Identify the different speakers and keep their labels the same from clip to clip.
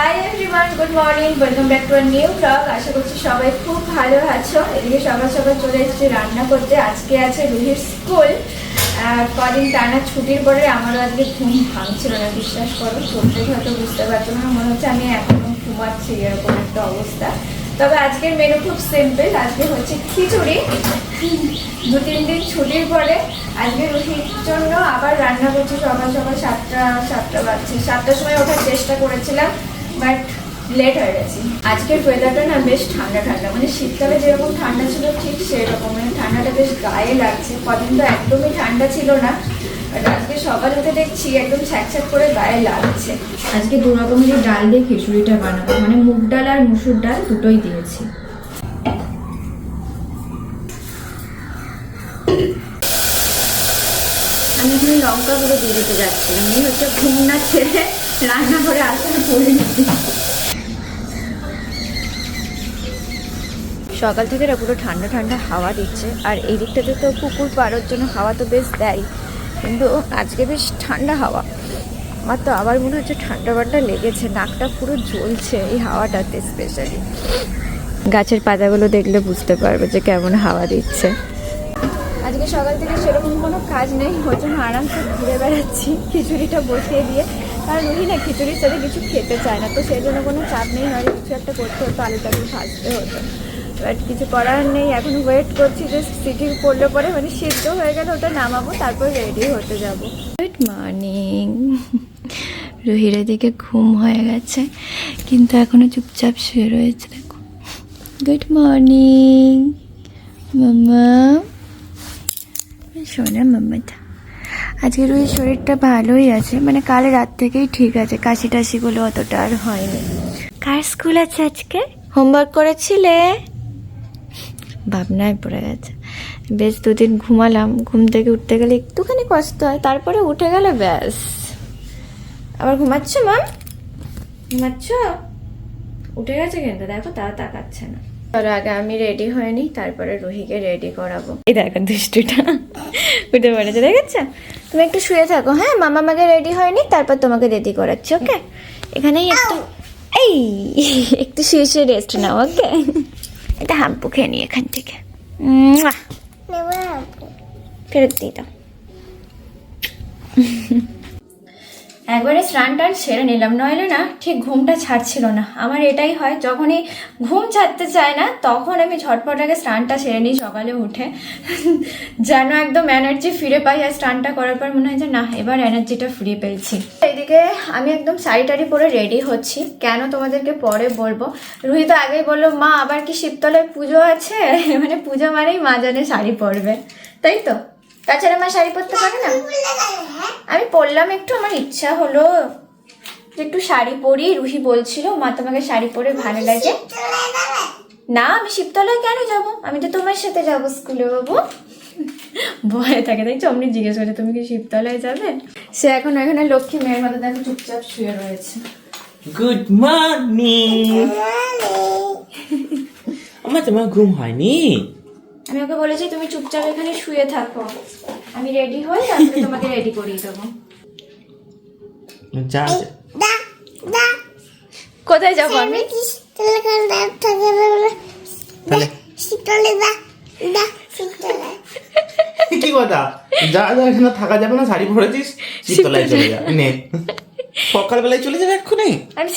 Speaker 1: Hi everyone good morning welcome back to new blog আশা করছি সবাই খুব ভালো আছো। এদিকে সকাল সকাল চলে এসেছি রান্না করতে। আজকে আছে রুহির স্কুল। কদিন টানা ছুটির পরে আমারও আজকে ঘুম ভাঙছিল না, বিশ্বাস করো। চোখে হয়তো বুঝতে পারছ না। মনে হচ্ছে আমি এখনও ঘুমাচ্ছি, এরকম একটা অবস্থা। তবে আজকের মেনু খুব সিম্পল আজকে হচ্ছে খিচুড়ি। দু, তিন দিন ছুটির পরে আজকে রুহির জন্য আবার রান্না করছি। সকাল সকাল সাতটা সাতটা বাজছে। সাতটার সময় ওঠার চেষ্টা করেছিলাম। বাট লেট হয়ে গেছে। আজকের ওয়েদারটা না বেশ ঠান্ডা ঠান্ডা। মানে শীতকালে যেরকম ঠান্ডা ছিল ঠিক সেরকম। মানে ঠান্ডাটা বেশ গায়ে লাগছে। কদিন তো একদমই ঠান্ডা ছিল না। বাট আজকে সকাল উঠে দেখছি একদম ছ্যাকছ্যাক করে গায়ে লাগছে। আজকে দু রকমেরই ডাল দিয়ে খিচুড়িটা বানাবো। মানে মুগ ডাল আর মুসুর ডাল দুটোই দিয়েছি। আমি এখানে লঙ্কা গুঁড়ো দিয়ে দিতে যাচ্ছিলাম। এই হচ্ছে ঘুম না ছেড়ে রান্না করে পরিণতি সকাল থেকে না পুরো ঠান্ডা ঠান্ডা হাওয়া দিচ্ছে, আর এই দিকটাতে তো পুকুর পাড়ার জন্য হাওয়া তো বেশ দেয়, কিন্তু আজকে বেশ ঠান্ডা হাওয়া। আমার তো আবার মনে হচ্ছে ঠান্ডা বান্ডা লেগেছে, নাকটা পুরো জ্বলছে এই হাওয়াটাতে স্পেশালি গাছের পাতাগুলো দেখলে বুঝতে পারবে যে কেমন হাওয়া দিচ্ছে। আজকে সকাল থেকে সেরকম কোনো কাজ নেই জন্য আরামসে ঘুরে বেড়াচ্ছি, খিচুড়িটা বসিয়ে দিয়ে। কারণ রুহি না খিচুড়ির সাথে কিছু খেতে চায় না তো সেই জন্য কোনো চাপ নেই নয় কিছু একটা করতে হতো আলু টালু ভাজতে হতো। বাট কিছু করার নেই এখন ওয়েট করছি যে সিটি পড়লে পরে মানে সিদ্ধ হয়ে গেলে ওটা নামাবো তারপর রেডি হতে যাব। গুড মর্নিং রুহির এদিকে ঘুম হয়ে গেছে কিন্তু এখনও চুপচাপ শুয়ে রয়েছে দেখো। গুড মর্নিং মামা শোনা মাম্মাটা। আজকে রুহির শরীরটা ভালোই আছে। মানে কাল রাত থেকেই ঠিক আছে। কাশি টাশিগুলো অতটা আর হয়নি। কার স্কুল আছে আজকে? হোমওয়ার্ক করেছিলে? ভাবনায় পড়ে গেছে। বেশ দুদিন ঘুমালাম। ঘুম থেকে উঠতে গেলে একটুখানি কষ্ট হয় তারপরে উঠে গেলে ব্যাস। আবার ঘুমাচ্ছ মাম? ঘুমাচ্ছ? উঠে গেছে কিন্তু দেখো তাও তাকাচ্ছে না। চলো আগে আমি রেডি হয়নি তারপরে রুহিকে রেডি করাবো। এই দেখো দৃষ্টিটা। উঠে পড়েছে দেখেছ? তুমি একটু শুয়ে থাকো হ্যাঁ? মামা আমাকে রেডি হয়নি তারপর তোমাকে রেডি করাচ্ছি ওকে এখানেই একটু এই একটু শুয়ে শুয়ে রেস্ট নাও ওকে এটা হাম্পু খেয়ে নিই এখান থেকে। ফেরত দিয়ে দাও একবারে স্নান টান সেরে নিলাম। নইলে না, ঠিক ঘুমটা ছাড়ছিল না। আমার এটাই হয়, যখনই ঘুম ছাড়তে চায় না, তখন আমি ঝটপট আগে স্নানটা সেরে নিই সকালে উঠে। যেন একদম এনার্জি ফিরে পাই আর স্নানটা করার পর মনে হয় যে না এবার এনার্জিটা ফিরে পেয়েছি। এইদিকে আমি একদম শাড়ি টাড়ি পরে রেডি হচ্ছি। কেন তোমাদেরকে পরে বলব? রুহি তো আগেই বলল, মা, আবার কি শিবতলায় পুজো আছে? মানে পুজো মানেই মা জানে শাড়ি পরবে। তাই তো? তাছাড়া মা শাড়ি পরতে পারে না? আমি পরলাম একটু আমার ইচ্ছা হলো যে একটু শাড়ি পরি। রুহি বলছিল মা তোমাকে শাড়ি পরে ভালো লাগে? না আমি শিবতলায় কেন যাব? আমি তো তোমার সাথে যাব স্কুলে বাবু। ভয়ে থাকে তাই অমনি জিজ্ঞেস করে তুমি কি শিবতলায় যাবে? সে এখন এখানে লক্ষ্মী মেয়ের মতো দেখো চুপচাপ শুয়ে রয়েছে।
Speaker 2: গুড মর্নিং আমার তোমার ঘুম হয়নি?
Speaker 1: আমি ওকে বলেছি তুমি চুপচাপ এখানে শুয়ে থাকো। আমি রেডি হই তারপরে তোমাকে রেডি করিয়ে দেবো।
Speaker 2: যা
Speaker 1: কোথায় যাব আমি?
Speaker 2: তাহলে কি কথা? যা যা এখানে থাকা যাবে না শাড়ি পরেছিস শীতলায় চলে যা নে। সকালবেলায় চলে যাবে এক্ষুনি?
Speaker 1: আমি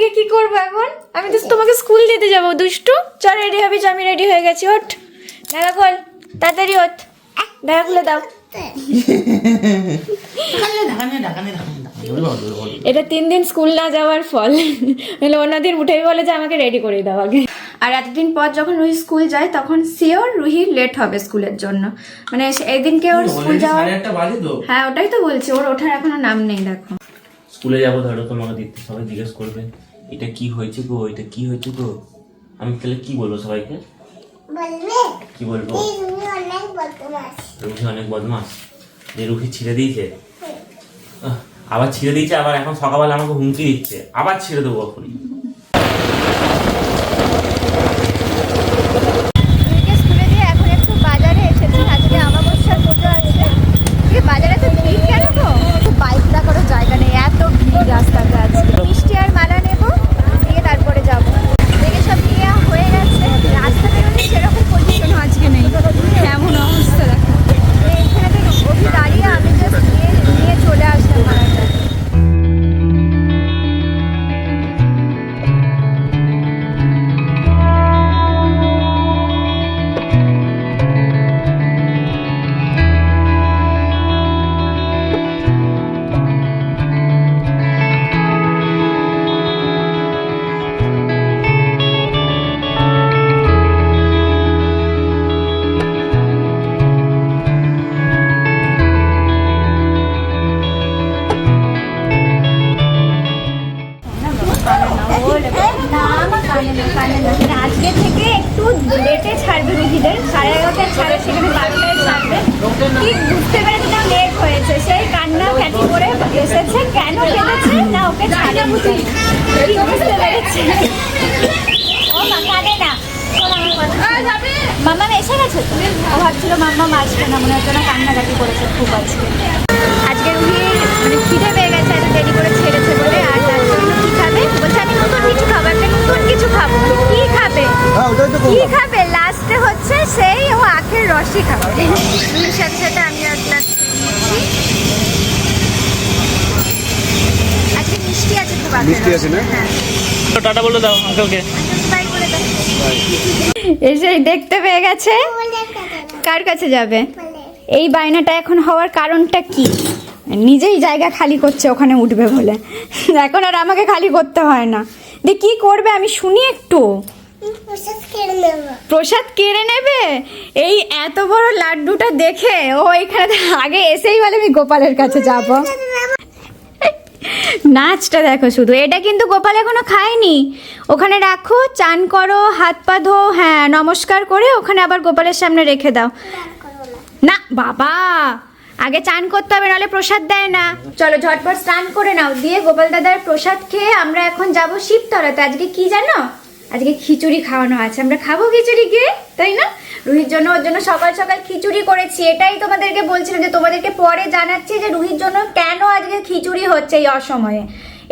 Speaker 1: গিয়ে কি করব এখন? আমি তো তোমাকে স্কুল দিতে যাব দুষ্টু। চল রেডি হবি আমি রেডি হয়ে গেছি ওঠ। ঢাকা খোল তাড়াতাড়ি ওঠ। ঢাকা খুলে দাও। এটা তিন দিন স্কুল না যাওয়ার ফল। নাহলে অন্যদিন উঠেই বলে যে আমাকে রেডি করে দাও আগে। আর এতদিন পর যখন রুহি স্কুল যায় তখন সিওর রুহি লেট হবে স্কুলের জন্য। মানে এদিনকে ওর স্কুল যাওয়ার হ্যাঁ ওটাই তো বলছি ওর ওঠার এখনও নাম নেই দেখো।
Speaker 2: স্কুলে যাব ধরো তোমাকে দেখতে সবাই জিজ্ঞেস করবে এটা কি হয়েছে গো? এটা কি হয়েছে গো? আমি তাহলে কি বলব সবাইকে? কি বলব? রুখি অনেক বদমাস যে রুখি ছিঁড়ে দিয়েছে? আহ, আবার ছিঁড়ে দিয়েছে আবার এখন সকালবেলা আমাকে হুমকি দিচ্ছে। আবার ছিঁড়ে দেবো এখনই
Speaker 1: আজকে থেকে একটু লেটে ছাড়বে রুগীদের সাড়ে এগারোটায় ছাড়ে সেখানে বারোটায় ছাড়বে। ঠিক বুঝতে পেরেছিলাম লেট হয়েছে সেই কান্না ফ্যাটি করে এসেছে কেন কেঁদেছে না ওকে ছাড়ে বুঝতে পেরেছে। ও মা না। এসে গেছে ও ভাবছিল মাম্মা আসবে না মনে হচ্ছে না কান্নাকাটি করেছে খুব আজকে। আজকে মানে খিদে পেয়ে গেছে এত দেরি করে ছেড়েছে বলে আর তার জন্য কি খাবে বলছে আমি নতুন কিছু খাব একটা নতুন কিছু খাব কি খাবে
Speaker 3: হ্যাঁ ওটাই তো
Speaker 1: কি খাবে? লাস্টে হচ্ছে সেই ও আখের রসই খাবে। রুহির সাথে সাথে আমি আর গ্লাস আজকে মিষ্টি আছে খুব
Speaker 3: মিষ্টি আছে না?
Speaker 1: হ্যাঁ।
Speaker 2: টাটা বলে দাও আঙ্কেলকে।
Speaker 1: বাই বলে দাও। এসে দেখতে পেয়ে গেছে। কার কাছে যাবে? এই বায়নাটা এখন হওয়ার কারণটা কি? নিজেই জায়গা খালি করছে ওখানে উঠবে বলে। এখন আর আমাকে খালি করতে হয় না। দিয়ে কি করবে আমি শুনি একটু। প্রসাদ কেড়ে নেবে। এই এত বড় লাড্ডুটা দেখে ও এখানে আগে এসেই বলে আমি গোপালের কাছে যাব। নাচটা দেখো শুধু। এটা কিন্তু গোপাল এখনও খায়নি। ওখানে রাখো, চান করো, হাত পা ধো হ্যাঁ নমস্কার করে ওখানে আবার গোপালের সামনে রেখে দাও। না, বাবা! আগে চান করতে হবে, নাহলে প্রসাদ দেয় না। চলো, ঝটপট স্নান করে নাও। দিয়ে গোপাল দাদার প্রসাদ খেয়ে আমরা এখন যাব শিবতলাতে। আজকে কি জানো? আজকে খিচুড়ি খাওয়ানো আছে। আমরা খাব খিচুড়ি গিয়ে, তাই না? রুহির জন্য, ওর জন্য সকাল সকাল খিচুড়ি করেছি। এটাই তোমাদেরকে বলছিলাম যে তোমাদেরকে পরে জানাচ্ছি যে রুহির জন্য কেন আজকে খিচুড়ি হচ্ছে এই অসময়ে।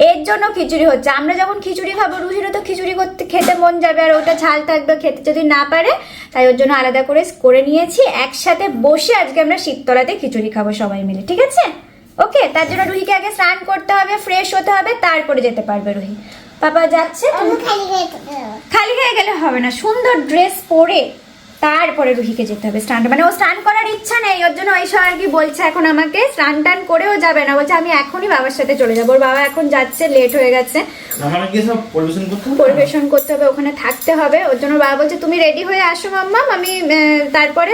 Speaker 1: এর জন্য খিচুড়ি হচ্ছে। আমরা যখন খিচুড়ি খাব, রুহিরও তো খিচুড়ি করতে, খেতে মন যাবে আর ওটা ঝাল থাকবে খেতে যদি না পারে, তাই ওর জন্য আলাদা করে করে নিয়েছি। একসাথে বসে আজকে আমরা শীততলাতে খিচুড়ি খাব সবাই মিলে, ঠিক আছে? ওকে, তার জন্য রুহিকে আগে স্নান করতে হবে, ফ্রেশ হতে হবে, তারপরে যেতে পারবে রুহি। পাপা যাচ্ছে তুমি- খালি গায়ে গেলে। হবে না। সুন্দর ড্রেস পরে তারপরে রুহিকে যেতে হবে স্নান মানে ও স্নান করার ইচ্ছা নেই ওর জন্য ওইসব আর কি বলছে এখন আমাকে। স্নান টান করেও যাবে না বলছে আমি এখনই বাবার সাথে চলে যাব। ওর বাবা এখন যাচ্ছে লেট হয়ে গেছে।
Speaker 2: পরিবেশন করতে হবে?
Speaker 1: পরিবেশন করতে হবে ওখানে থাকতে হবে। ওর জন্য বাবা বলছে তুমি রেডি হয়ে আসো মাম্মা আমি তারপরে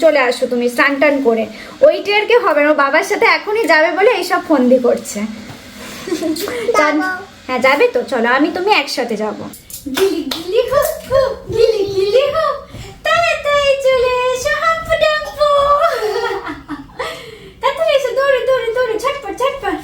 Speaker 1: চলে আসো তুমি স্নান টান করে। ওইটি আর কি হবে না ও বাবার সাথে এখনই যাবে বলে এইসব ফন্দি করছে। জান- হ্যাঁ যাবে তো চলো আমি তুমি একসাথে যাব। গিলি গিলি হো হো, গিলি গিলি হো তাড়াতাড়ি চলে এসো হাম্পু ডাম্পু। তাড়াতাড়ি এসো দৌড়ে দৌড়ে দৌড়ে ঝটপট ঝটপট।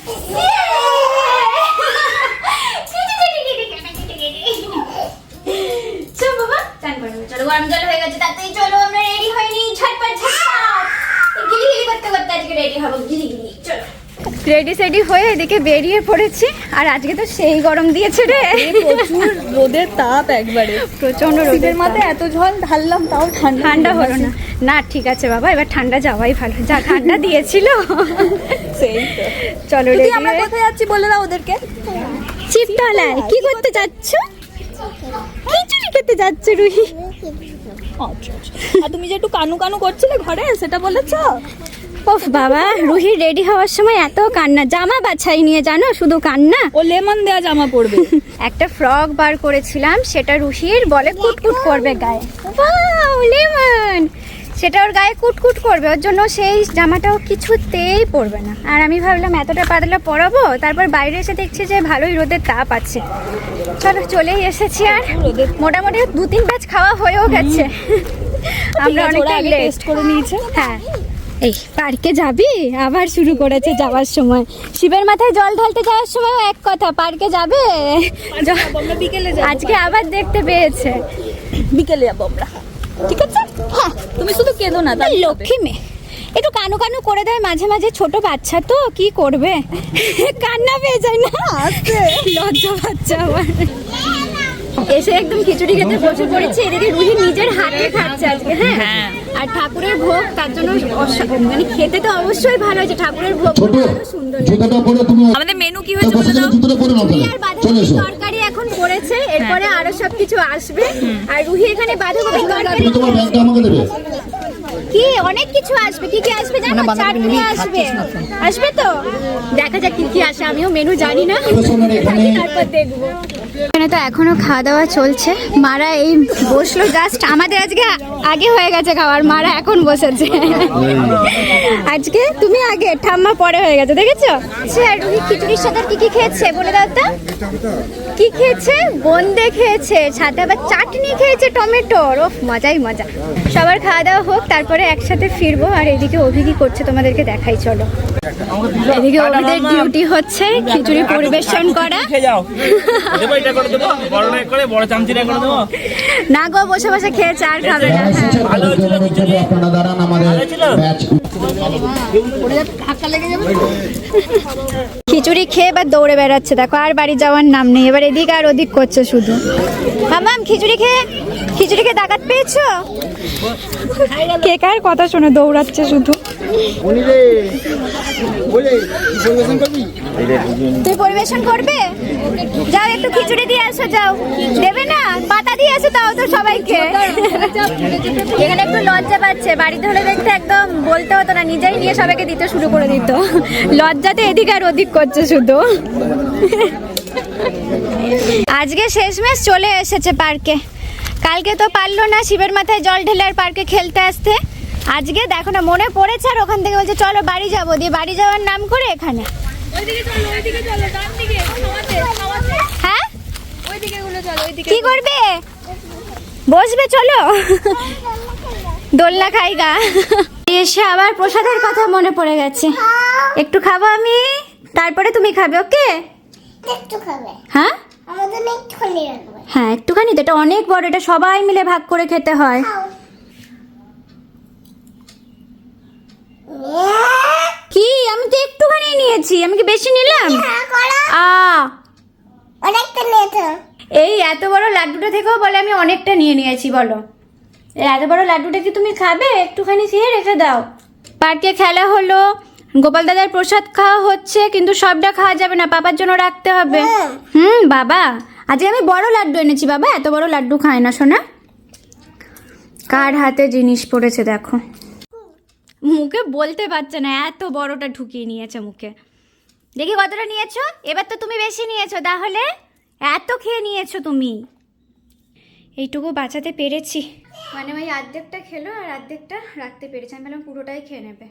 Speaker 1: চান করে চলো গরম জল হয়ে গেছে তাড়াতাড়ি চলো আমরা রেডি হয়নি ঝটপট ঝটপট। গিলি গিলি করতে করতে আজকে রেডি হব গিলি গিলি চলো। রেডি সেডি হয়ে এদিকে বেরিয়ে পড়েছি। আর আজকে তো সেই গরম দিয়েছে রে।
Speaker 4: প্রচুর রোদের তাপ একবারে।
Speaker 1: প্রচণ্ড রোদের
Speaker 4: মাথায় এত জল ঢাললাম তাও ঠান্ডা
Speaker 1: ঠান্ডা হলো না। না ঠিক আছে বাবা এবার ঠান্ডা যাওয়াই ভালো। যা ঠান্ডা দিয়েছিল।
Speaker 4: সেই তো।
Speaker 1: চলো ready
Speaker 4: আমরা কোথায় যাচ্ছি বলে দাও ওদেরকে?
Speaker 1: শিবতলায় কি করতে যাচ্ছ? খিচুড়ি খেতে যাচ্ছ রুহি।
Speaker 4: আচ্ছা আচ্ছা। আর তুমি যে একটু কানু কানু করছিলে ঘরে সেটা বলেছ?
Speaker 1: ওফ বাবা রুহি রেডি হওয়ার সময় এত কান্না। জামা বাছাই নিয়ে জানো শুধু কান্না?
Speaker 4: ও লেমন দেয়া জামা পরবে।
Speaker 1: একটা ফ্রক বার করেছিলাম সেটা রুহির বলে কুটকুট করবে গায়ে। Wow lemon! সেটা ওর গায়ে কুটকুট করবে ওর জন্য সেই জামাটাও কিছুতেই পরবে না। আর আমি ভাবলাম এতটা পাতলা পরাবো তারপর বাইরে এসে দেখছি যে ভালোই রোদের তাপ আছে। চলো চলেই এসেছি আর মোটামুটি দু তিন ব্যাচ খাওয়া হয়েও গেছে। আমরা অনেকটা
Speaker 4: টেস্ট করে নিয়েছে।
Speaker 1: হ্যাঁ। এই পার্কে যাবি? আবার শুরু করেছে যাওয়ার সময়। শিবের মাথায় জল ঢালতে যাওয়ার সময় এক কথা পার্কে যাবে?
Speaker 4: বিকেলে
Speaker 1: আজকে আবার দেখতে পেয়েছে।
Speaker 4: বিকেলে যাব আমরা। ঠিক আছে? হ্যাঁ তুমি শুধু কেঁদো না।
Speaker 1: লক্ষ্মী মেয়ে। একটু কানু কানু করে দেয় মাঝে মাঝে ছোট বাচ্চা তো কি করবে? কান্না পেয়ে যায় না? লজ্জা বাচ্চা আমার। এসে একদম খিচুড়ি খেতে বসে পড়েছে। এদিকে রুহি নিজের হাতে খাচ্ছে আজকে হ্যাঁ? আর ঠাকুরের ভোগ তার জন্য মানে খেতে তো অবশ্যই ভালো হয়েছে। ঠাকুরের ভোগ সুন্দর
Speaker 4: আমাদের মেনু কি হয়েছে
Speaker 1: তরকারি এখন করেছে। এরপরে আরও সবকিছু আসবে। আর রুহি এখানে বাঁধাকপি তরকারি
Speaker 5: তুমি তোমার ব্যাগটা আমাকে দেবে।
Speaker 1: কি? অনেক কিছু আসবে। কি কি আসবে জানো? চাটনি আসবে। আসবে তো? দেখা যাক কি কি আসে। আমিও মেনু জানি না। তারপর দেখব। এখানে তো এখনও খাওয়া দাওয়া চলছে। মারা এই বসল জাস্ট আমাদের আজকে আগে হয়ে গেছে খাওয়ার মারা এখন বসেছে। আজকে তুমি আগে ঠাম্মা পরে হয়ে গেছে দেখেছ? আর রুহি খিচুড়ির সাথে কি কি খেয়েছে বলে দাও তো কি খেয়েছে? বন্দে খেয়েছে সাথে আবার চাটনি খেয়েছে টমেটোর ও মজাই মজা। সবার খাওয়া দাওয়া হোক তারপরে একসাথে ফিরবো আর এদিকে অভি কি করছে তোমাদেরকে দেখাই চলো। এদিকে অভিদের ডিউটি হচ্ছে খিচুড়ি পরিবেশন করা।
Speaker 2: করে দেবো বড় না করে বড় চামচিটা করে দেবো।
Speaker 1: না গো বসে বসে খাবে না হ্যাঁ।
Speaker 2: ভালো হয়েছিল খিচুড়ি
Speaker 5: আপনারা দাঁড়ান আমাদের ব্যাচ।
Speaker 1: খিচুড়ি খেয়ে এবার দৌড়ে বেড়াচ্ছে দেখো আর বাড়ি যাওয়ার নাম নেই। এবার এদিক আর ওদিক করছে শুধু। মামাম খিচুড়ি খেয়ে খিচুড়ি খেয়ে ডাকাত পেয়েছ? কে কার কথা শুনে দৌড়াচ্ছে শুধু? তুই পরিবেশন করবে? যাও, একটু খিচুড়ি দিয়ে আসো, যাও। দেবে না? পাতা দিয়ে আসো তাও তো সবাইকে। এখানে একটু লজ্জা পাচ্ছে। বাড়িতে হলে দেখতে একদম বলতে হতো না, নিজেই নিয়ে সবাইকে দিতে শুরু করে দিত। লজ্জাতে এদিক আর ওদিক করছে শুধু। আজকে শেষমেশ চলে এসেছে পার্কে। কালকে তো পারল না শিবের মাথায় জল ঢেলে আর পার্কে খেলতে আসতে। আজকে দেখো না, মনে পড়েছে আর ওখান থেকে বলছে, চলো বাড়ি যাব। দিয়ে বাড়ি যাওয়ার নাম করে এখানে। হ্যাঁ?
Speaker 4: ওইদিকে গুলো চলো ওইদিকে
Speaker 1: কি করবে? বসবে চলো। দোলনা খাইগা। এসে আবার প্রসাদের কথা মনে পড়ে গেছে। একটু খাব আমি তারপরে তুমি খাবে ওকে? হ্যাঁ? হ্যাঁ। একটুখানি তো এটা অনেক বড় এটা সবাই মিলে ভাগ করে খেতে হয়
Speaker 3: খাও
Speaker 1: কি আমি তো একটুখানি নিয়েছি। আমি কি বেশি নিলাম?
Speaker 3: হ্যাঁ
Speaker 1: আ।
Speaker 3: অনেকটা নিয়েছো।
Speaker 1: এই এত বড় লাড্ডুটা থেকেও বলে আমি অনেকটা নিয়ে নিয়েছি বলো। এত বড় লাড্ডুটা কি তুমি খাবে? একটুখানি খেয়ে রেখে দাও। পার্কে খেলা হলো গোপাল দাদার প্রসাদ খাওয়া হচ্ছে কিন্তু সবটা খাওয়া যাবে না বাবার জন্য রাখতে হবে। হুম বাবা আজকে আমি বড় লাড্ডু এনেছি বাবা এত বড় লাড্ডু খায় না শোনা। কার হাতে জিনিস পড়েছে দেখো। মুখে বলতে পারছে না, এত বড়টা ঢুকিয়ে নিয়েছে মুখে। দেখি কতটা নিয়েছো? এবার তো তুমি বেশি নিয়েছো, তাহলে এত খেয়ে নিয়েছো তুমি। এইটুকু বাঁচাতে পেরেছি। মানে ওই অর্ধেকটা খেলো আর অর্ধেকটা রাখতে পেরেছি, আমি বললাম পুরোটাই খেয়ে নেবে।